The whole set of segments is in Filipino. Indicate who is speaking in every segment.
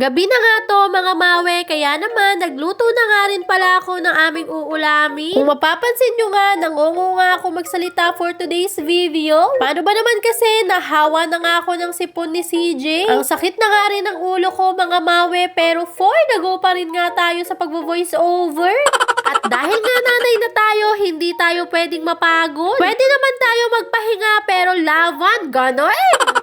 Speaker 1: Gabi na nga to mga mawe, kaya naman nagluto na nga rin pala ako ng aming uulami. Kung mapapansin nyo nga, nangungo nga ako magsalita for today's video. Paano ba naman kasi nahawa na nga ako ng sipon ni CJ? Ang sakit na nga rin ng ulo ko mga mawe, pero for the go pa rin nga tayo sa pagvo-voice over. At dahil nga nanay na tayo, hindi tayo pwedeng mapagod. Pwede naman tayo magpahinga pero laban, ganon.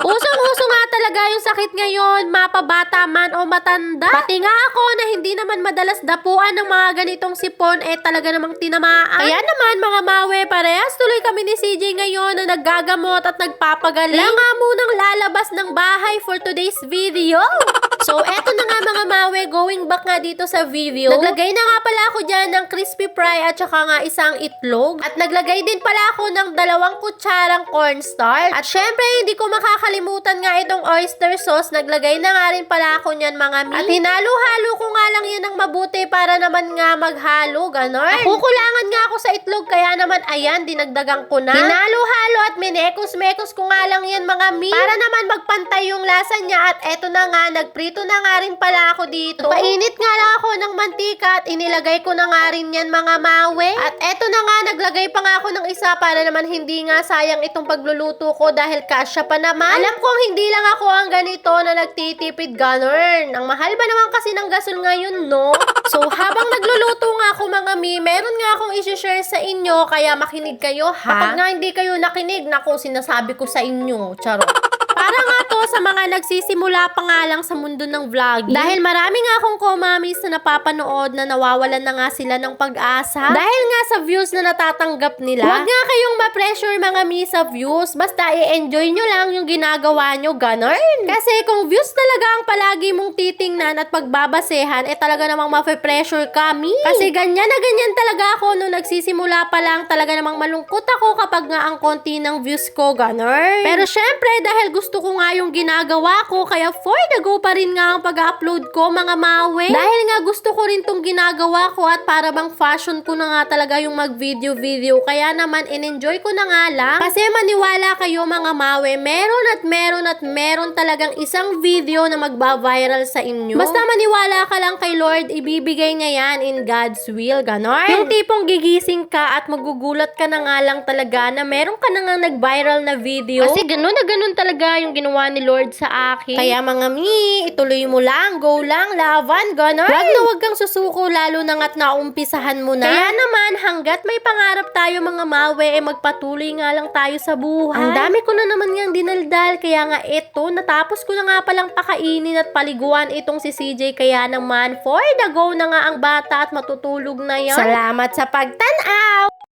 Speaker 1: Usong-uso nga talaga yung sakit ngayon, mapabata man o matanda. Pati nga ako na hindi naman madalas dapuan ng mga ganitong sipon, eh talaga namang tinamaan. Kaya naman mga mawe, parehas tuloy kami ni CJ ngayon na naggagamot at nagpapagaling. Kaya nga munang lalabas ng bahay for today's video. So, eto na nga mga mawe, going back nga dito sa video. Naglagay na nga pala ako dyan ng crispy fry at saka nga isang itlog. At naglagay din pala ako ng dalawang kutsarang cornstarch. At syempre, hindi ko makakalimutan nga itong oyster sauce. Naglagay na nga rin pala ako niyan mga mi. At hinalo-halo ko nga lang yan ng mabuti para naman nga maghalo, ganon. Kukulangan nga ako sa itlog, kaya naman ayan, dinagdagan ko na. Hinalo-halo at minekos-mekos ko nga lang yan mga mi. Para naman magpantay yung lasa niya at eto na nga, nagprito na nga rin pala ako dito. Painit nga lang ako ng mantika at inilagay ko na nga rin yan mga mawe. At eto na nga, naglagay pa nga ako ng isa para naman hindi nga sayang itong pagluluto ko dahil kasya pa naman. Alam kong hindi lang ako ang ganito na nagtitipid ganern. Ang mahal ba naman kasi ng gasol ngayon, no? So, habang nagluluto nga ako mga mi, meron nga akong isi-share sa inyo, kaya makinig kayo, ha? Kapag nga hindi kayo nakinig, naku, sinasabi ko sa inyo. Charot. Para nga to sa mga nagsisimula pa nga lang sa mundo ng vlogging. Dahil marami nga akong komamis na napapanood na nawawalan na nga sila ng pag-asa. Dahil nga sa views na natatanggap nila. Huwag nga kayong ma-pressure mga mi sa views. Basta i-enjoy nyo lang yung ginagawa nyo, ganon. Kasi kung views talaga ang palagi mong titingnan at pagbabasehan, eh talaga namang ma-pressure kami. Kasi ganyan na ganyan talaga ako nung nagsisimula pa lang. Talaga namang malungkot ako kapag nga ang konti ng views ko, ganon. Pero syempre, dahil gusto ko nga yung ginagawa ko, kaya for the go pa rin nga ang pag-upload ko, mga mawe. Dahil nga gusto ko rin tong ginagawa ko at para bang fashion ko na nga talaga yung mag-video-video. Kaya naman, in-enjoy ko na nga lang. Kasi maniwala kayo mga mawe, meron at meron at meron talagang isang video na magba-viral sa inyo. Basta maniwala ka lang kay Lord, ibibigay niya yan in God's will, ganon. Yung tipong gigising ka at magugulat ka na nga lang talaga na meron ka na nga nag-viral na video. Kasi ganun na ganun talaga yung ginawa ni Lord sa akin. Kaya mga mi, ituloy mo lang, go lang, laban, ganon. Wag na wag kang susuko, lalo na nga't naumpisahan mo na. Kaya naman, hanggat may pangarap tayo mga mawe, eh magpatuloy nga lang tayo sa buhay. Ang dami ko na naman ngang dinaldal, kaya nga ito, natapos ko na nga palang pakainin at paliguan itong si CJ, kaya naman, for the go na nga ang bata at matutulog na yan. Salamat sa pagtanaw!